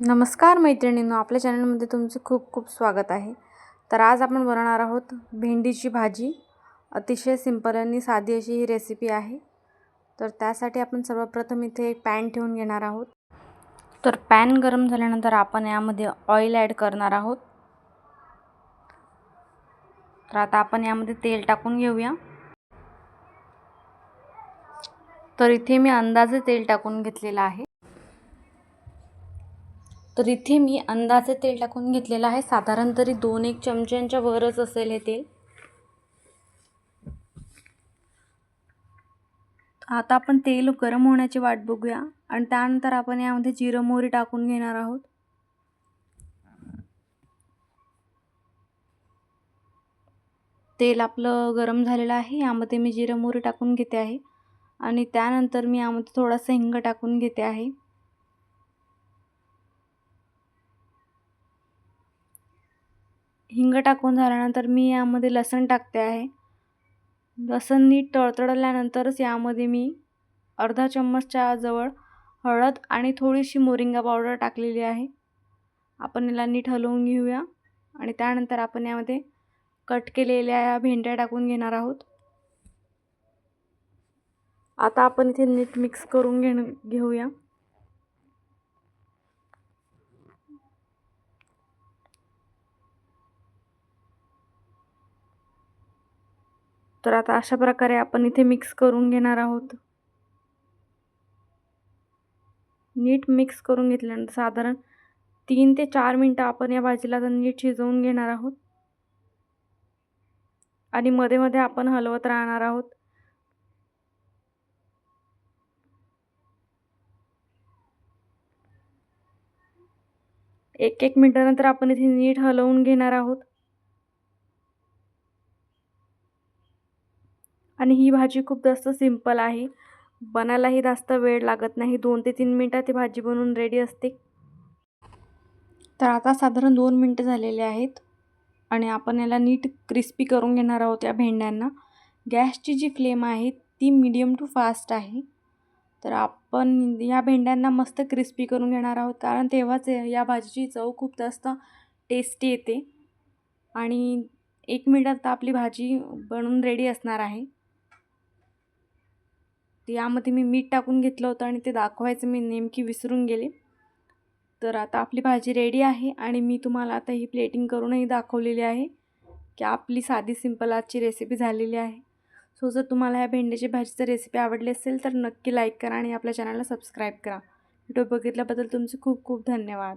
नमस्कार मैत्रिणींनो आपल्या चॅनलमध्ये तुमचे खूप खूप स्वागत आहे. तर आज आपण बनवणार आहोत भेंडीची भाजी. अतिशय सिंपल आणि साधी अशी ही रेसिपी आहे. तर त्यासाठी आपण सर्वप्रथम इथे एक पॅन ठेवून घेणार आहोत. तर पॅन गरम झाल्यानंतर आपण यामध्ये ऑइल ॲड करणार आहोत. तर आता आपण यामध्ये तेल टाकून घेऊया. तर इथे मी अंदाजे तेल टाकून घेतलेलं आहे. तर इथे मी अंदाजे तेल टाकून घेतलेलं आहे. साधारण तरी दोन एक चमच्यांच्या वरच असेल हे तेल. आता आपण तेल गरम होण्याची वाट बघूया. आणि त्यानंतर आपण यामध्ये जिरं मोहरी टाकून घेणार आहोत. तेल आपलं गरम झालेलं आहे. यामध्ये मी जिरं मोहरी टाकून घेते आहे. आणि त्यानंतर मी यामध्ये थोडासा हिंग टाकून घेते आहे. हिंग टाकून झाल्यानंतर मी यामध्ये लसण टाकते आहे. लसण नीट तळतळल्यानंतरच यामध्ये मी अर्धा चम्मचच्या जवळ हळद आणि थोडीशी मोरिंगा पावडर टाकलेली आहे. आपण याला नीट हलवून घेऊया आणि त्यानंतर आपण यामध्ये कट केलेल्या या भेंड्या टाकून घेणार आहोत. आता आपण इथे नीट मिक्स करून घेण घेऊया. तर आता अशा प्रकारे आपण इथे मिक्स करून घेणार आहोत. नीट मिक्स करून घेतल्यानंतर साधारण तीन ते चार मिनटं आपण या भाजीला आता नीट शिजवून घेणार आहोत. आणि मध्ये मध्ये आपण हलवत राहणार आहोत. एक एक मिनटानंतर आपण इथे नीट हलवून घेणार आहोत. आणि ही भाजी खूप जास्त सिंपल आहे. बनायलाही जास्त वेळ लागत नाही. दोन ते तीन मिनटात ती भाजी बनवून रेडी असते. तर आता साधारण दोन मिनटं झालेले आहेत आणि आपण याला नीट क्रिस्पी करून घेणार आहोत या भेंड्यांना. गॅसची जी फ्लेम आहे ती मीडियम टू फास्ट आहे. तर आपण या भेंड्यांना मस्त क्रिस्पी करून घेणार आहोत कारण तेव्हाच या भाजीची चव खूप जास्त टेस्टी येते. आणि एक मिनटात आपली भाजी बनवून रेडी असणार आहे. यामध्ये मी मीठ टाकून घेतलं होतं आणि ते दाखवायचं मी नेमकी विसरून गेले. तर आता आपली भाजी रेडी आहे आणि मी तुम्हाला आता ही प्लेटिंग करूनही दाखवलेली आहे की आपली साधी सिंपल आजची रेसिपी झालेली आहे. सो जर तुम्हाला ह्या भेंडीची भाजीचं रेसिपी आवडली असेल तर नक्की लाईक करा आणि आपल्या चॅनलला सबस्क्राईब करा. व्हिडिओ बघितल्याबद्दल तुमचे खूप खूप धन्यवाद.